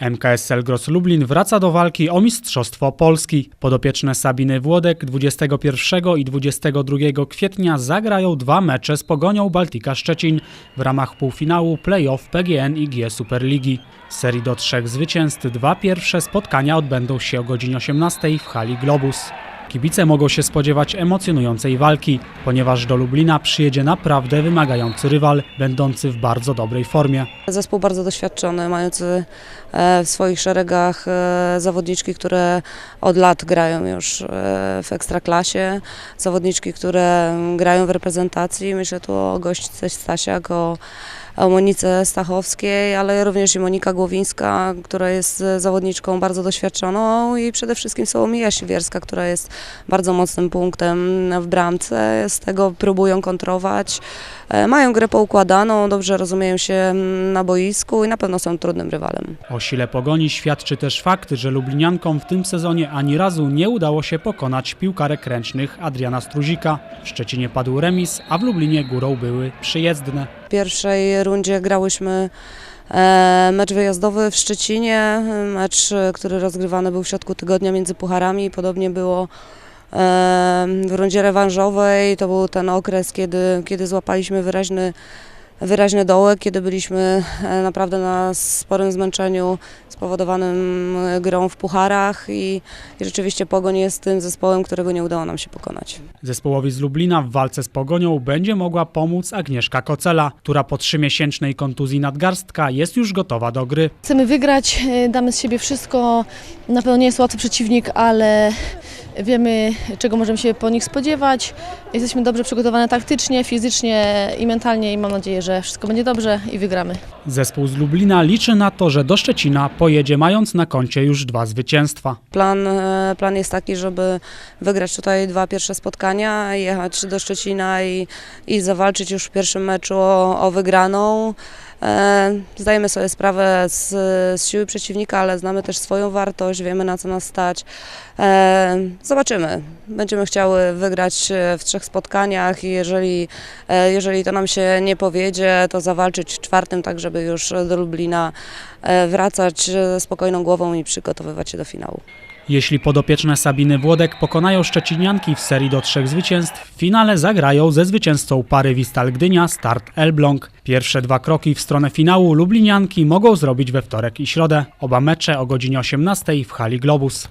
MKS Selgros Lublin wraca do walki o Mistrzostwo Polski. Podopieczne Sabiny Włodek 21 i 22 kwietnia zagrają dwa mecze z Pogonią Baltika Szczecin w ramach półfinału play-off PGN i G Superligi. Z serii do trzech zwycięstw dwa pierwsze spotkania odbędą się o godzinie 18 w hali Globus. Kibice mogą się spodziewać emocjonującej walki, ponieważ do Lublina przyjedzie naprawdę wymagający rywal, będący w bardzo dobrej formie. Zespół bardzo doświadczony, mający e, w swoich szeregach e, zawodniczki, które od lat grają już e, w ekstraklasie, zawodniczki, które grają w reprezentacji. Myślę tu o gościce Stasiak, o, Monice Stachowskiej, ale również i Monika Głowińska, która jest zawodniczką bardzo doświadczoną i przede wszystkim Sołomija Siwierska, która jest bardzo mocnym punktem w bramce. Z tego próbują kontrować. E, Mają grę poukładaną, dobrze rozumieją się mm, na boisku i na pewno są trudnym rywalem. O sile pogoni świadczy też fakt, że Lubliniankom w tym sezonie ani razu nie udało się pokonać piłkarek ręcznych Adriana Struzika. W Szczecinie padł remis, a w Lublinie górą były przyjezdne. Pierwszej rundzie grałyśmy e, mecz wyjazdowy w Szczecinie, mecz, który rozgrywany był w środku tygodnia między pucharami. Podobnie było e, w rundzie rewanżowej. To był ten okres, kiedy, kiedy złapaliśmy wyraźny, wyraźny dołek, kiedy byliśmy e, naprawdę na sporym zmęczeniu spowodowanym e, grą w pucharach i, i rzeczywiście Pogoń jest tym zespołem, którego nie udało nam się pokonać. Zespołowi z Lublina w walce z pogonią będzie mogła pomóc Agnieszka Kocela, która po trzymiesięcznej kontuzji nadgarstka jest już gotowa do gry. Chcemy wygrać, e, damy z siebie wszystko. Na pewno nie jest łatwy przeciwnik, ale wiemy, czego możemy się po nich spodziewać. Jesteśmy dobrze przygotowane taktycznie, fizycznie i mentalnie i mam nadzieję, że wszystko będzie dobrze i wygramy. Zespół z Lublina liczy na to, że do Szczecina pojedzie mając na koncie już dwa zwycięstwa. Plan, e, plan jest taki, żeby wygrać tutaj dwa pierwsze spotkania, jechać do Szczecina i, i zawalczyć już w pierwszym meczu o, o wygraną. E, Zdajemy sobie sprawę z, z siły przeciwnika, ale znamy też swoją wartość, wiemy na co nas stać. E, Zobaczymy. Będziemy chciały wygrać e, w trzech spotkaniach i jeżeli, jeżeli to nam się nie powiedzie, to zawalczyć w czwartym, tak żeby już do Lublina wracać ze spokojną głową i przygotowywać się do finału. Jeśli podopieczne Sabiny Włodek pokonają Szczecinianki w serii do trzech zwycięstw, w finale zagrają ze zwycięzcą pary Wistal Gdynia Start Elbląg. Pierwsze dwa kroki w stronę finału Lublinianki mogą zrobić we wtorek i środę. Oba mecze o godzinie 18 w hali Globus.